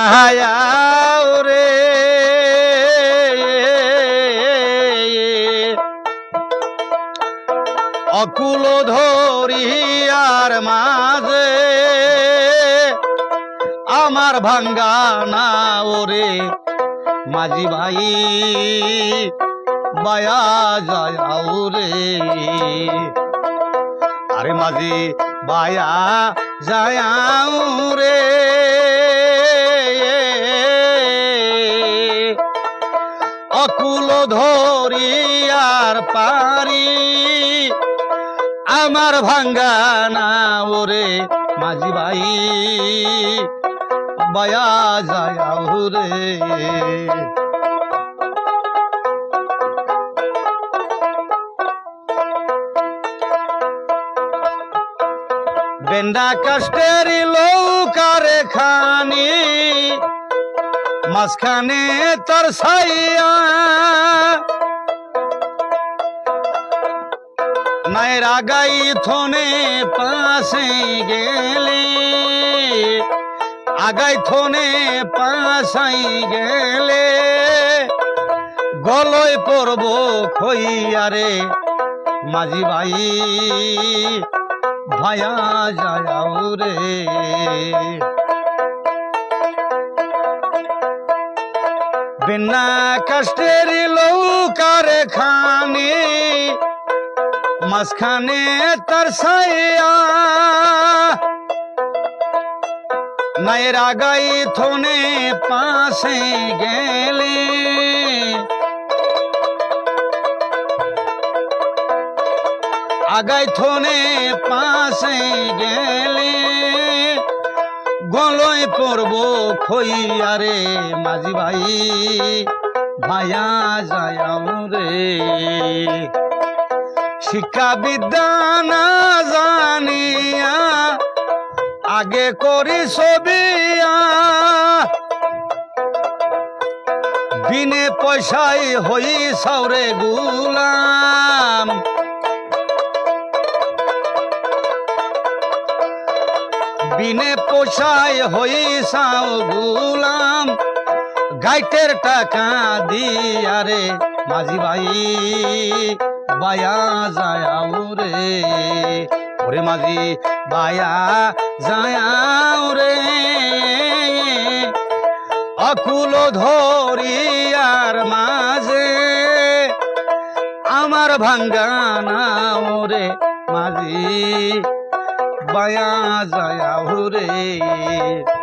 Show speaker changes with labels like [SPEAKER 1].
[SPEAKER 1] আয়াও রে অকুল ধরিয়ার মাঝে আমার ভাঙ্গা না ওরে মাঝি ভাই বায়া যায় রে আরে মাঝি বায়া যায় রে অকুল আর পারি। আমার ভাঙ্গা না ওরে মাঝি ভাই, বায়া যায় রে বেন্ডা কাষ্টের লৌকারে খানি মাঝখানে তার সাইয়া নায়ের আগাই থনে পাশে গেলে, আগাই থনে পাশাই গেলে, গলয় পড়ব খইয়ারে মাঝি ভাই, ভায়া যাও রে। বিনা কষ্টের লৌকার খানে। মাঝখানে তার সাইয়া নায়ের আগাই থনে পাশে গেলে। আগাই থনে পাশে গেলে। গলয় পড়ব খইয়ারে মাঝি ভাই, ভায়া যায়াও রে। শিক্ষা বিদ্যা না জানিয়া আগে করি ছবিয়া বিনে পয়সায় হই সাউরে গুলাম বিনে পোষায় হই সাও গুলাম। গাইটের টাকা দিয়ারে মাঝি ভাই, বায়া যায়াও রে। ওরে মাঝি, বায়া যায়াও রে। অকুল ধরিয়ার মাঝে আমার ভাঙ্গানা ওরে মাঝি। বায়া যায় রে